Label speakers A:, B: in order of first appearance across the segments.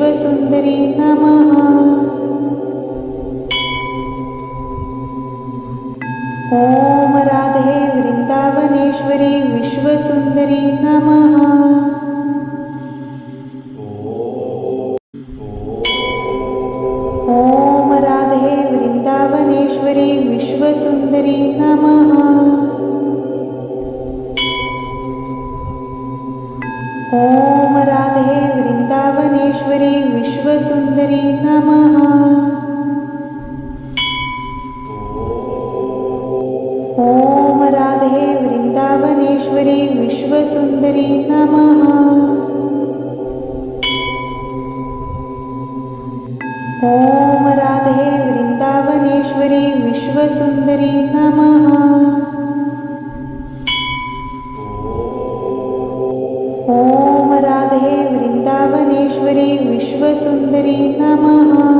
A: न्दरी ॐ राधे वृन्दावनेश्वरी विश्वसुन्दरी नमः। शिवसुन्दरी नमः।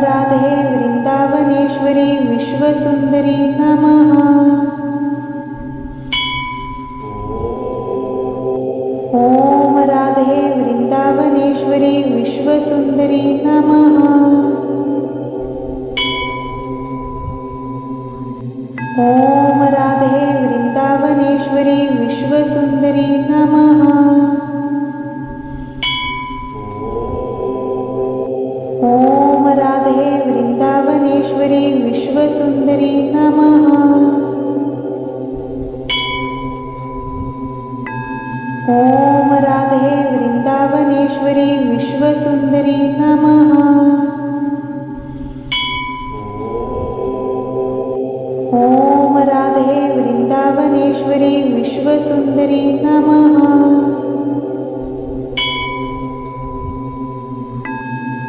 A: राधे वृन्दावनेश्वरी विश्वसुंदरी नमः। ॐ राधे वृन्दावनेश्वरी विश्वसुन्दरी नमः।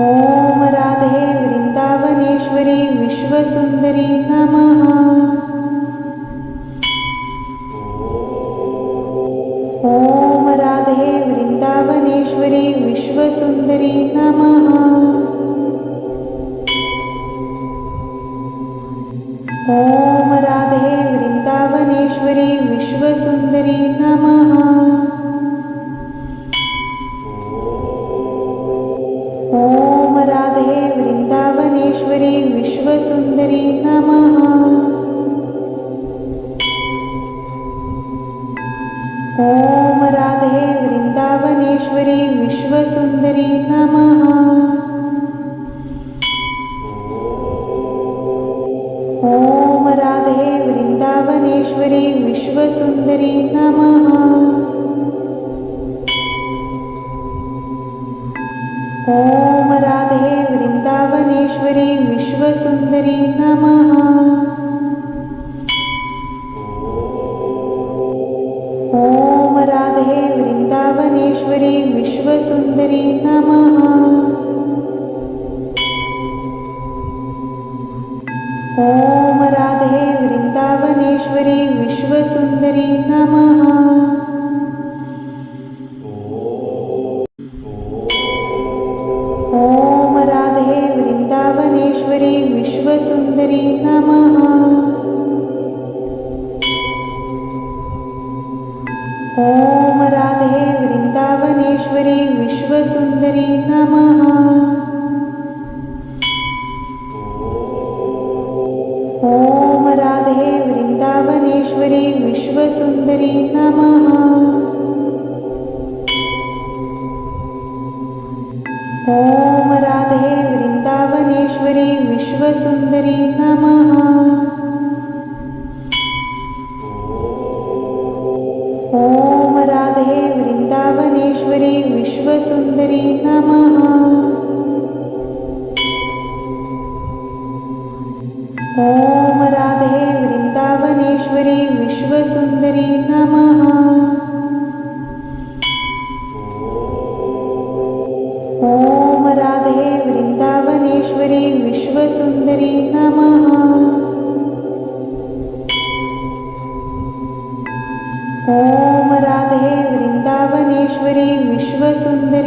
A: ॐ राधे वृन्दावनेश्वरी विश्वसुन्दरी नमः। परब्रह्मणे विश्वसुन्दरे नमः। ॐ राधे वृन्दावनेश्वरे विश्वसुन्दरे नमः। శ్రీహరి నమ शिवसुन्दरी नमः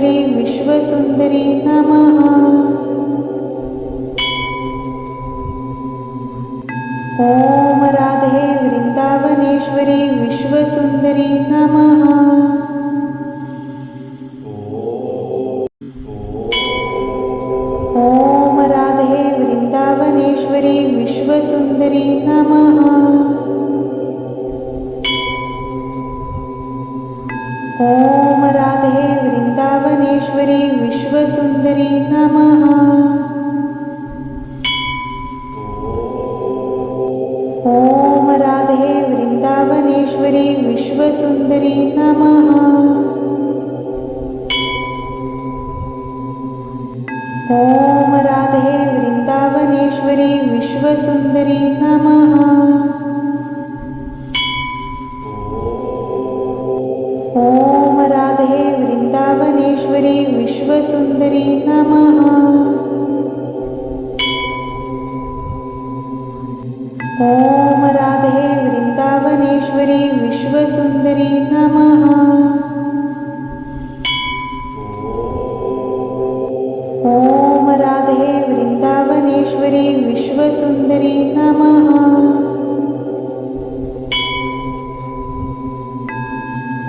A: हरे विश्वसुन्दरे नमः। ॐ राधे वृन्दावनेश्वरी विश्वसुन्दरी नमः।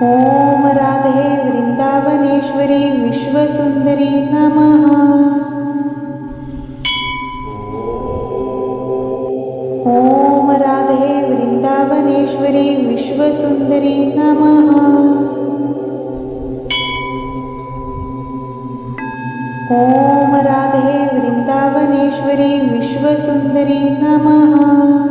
A: ॐ राधे वृन्दावनेश्वरी विश्वसुन्दरी नमः। ॐ राधे वृन्दावनेश्वरी विश्वसुन्दरी नमः। ॐ राधे वृन्दावनेश्वरे विश्वसुन्दरी नमः।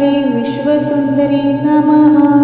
A: विश्वसुन्दरी नमः।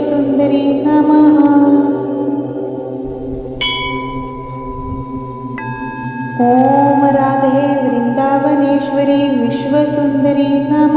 A: सुन्दरी नमः। ॐ राधे वृन्दावनेश्वरी विश्वसुन्दरी नमः।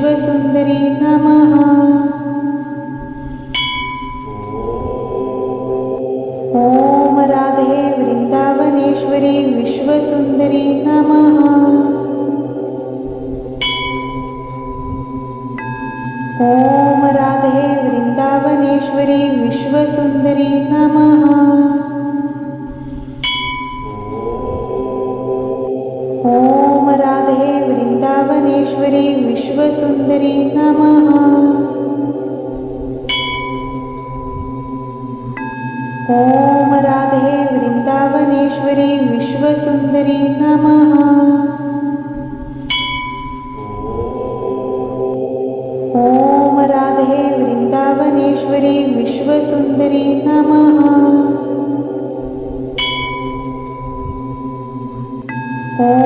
A: शिवसुन्दरी नमः।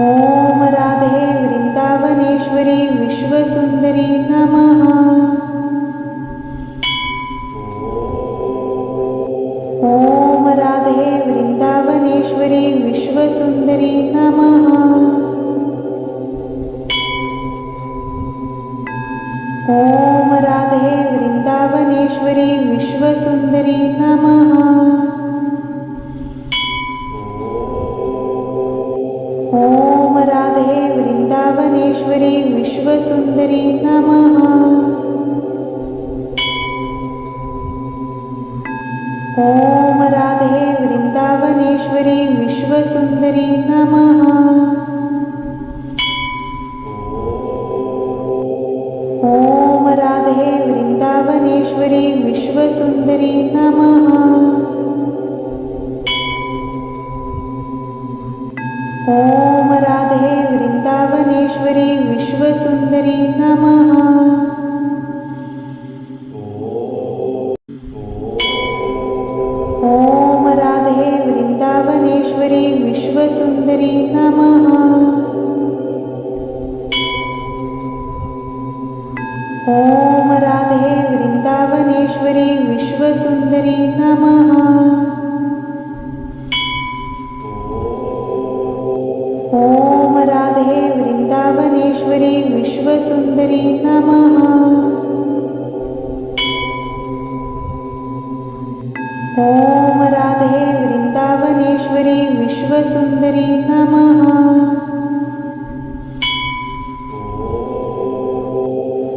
A: ॐ राधे वृन्दावनेश्वरी विश्वसुन्दरी नमः। शिवसुन्दरी नमः। ॐ राधे वृन्दावनेश्वरी विश्वसुन्दरी नमः।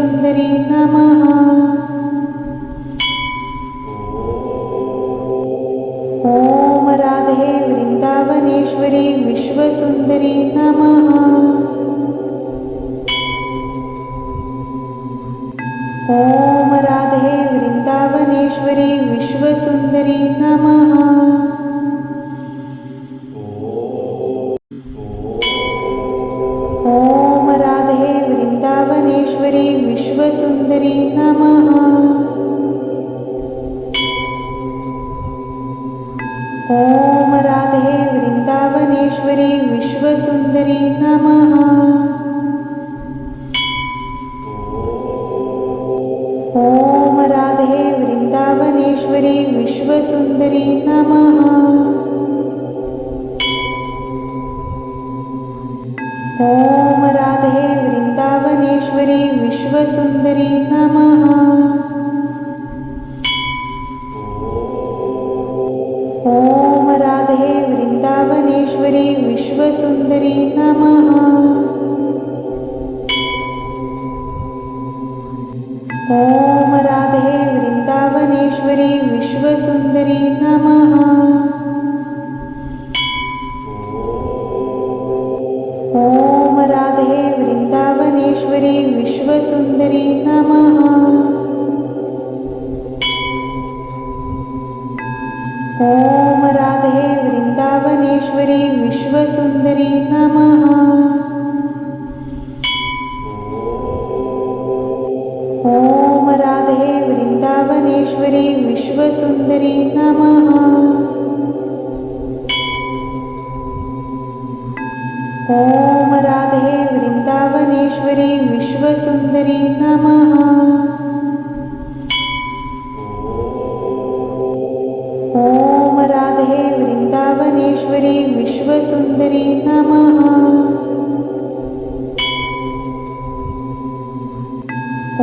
A: सुन्दरे नमः। ॐ राधे वृन्दावनेश्वरी विश्वसुन्दरी नमः। ॐ राधे वृन्दावनेश्वरि विश्वसुन्दरी नमः। विश्वसुन्दरी नमः। ॐ राधे वृन्दावनेश्वरी विश्वसुन्दरी नमः। ॐ राधे वृन्दावनेश्वरी विश्वसुन्दरी नमः।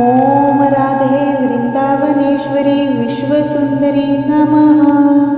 A: ॐ राधे वृन्दावनेश्वरि विश्वसुन्दरि नमः।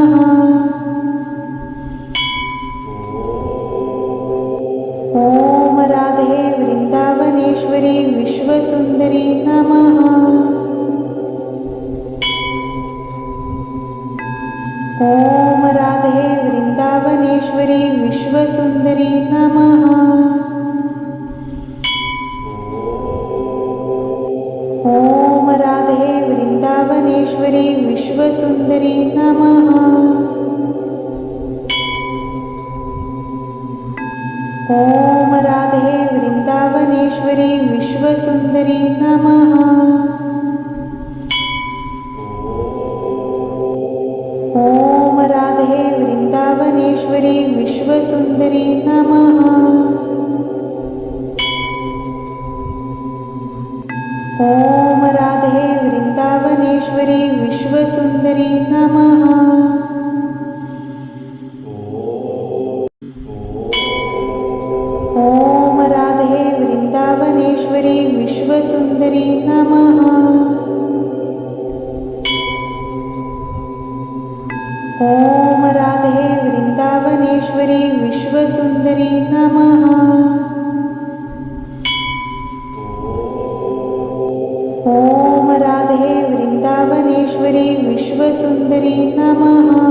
A: परब्रह्मणे विश्वसुन्दरे नमः ॐ राधे वृन्दावनेश्वरे विश्वसुन्दरे नमः ॐ राधे वृन्दावनेश्वरे विश्वसुन्दरे नमः ॐ राधे वृन्दावनेश्वरी सुंदरी नमः। സർവേശ്വരി വിശ്വസുന്ദരി നമഃ.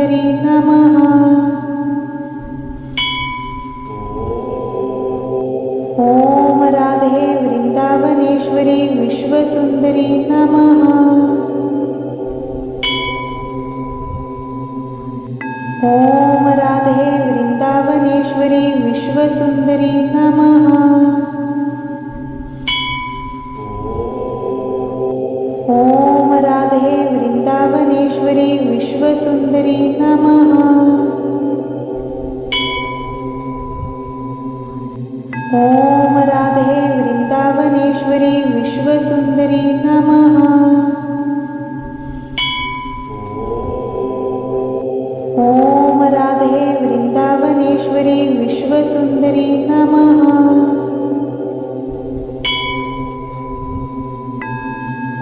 A: रे नमः।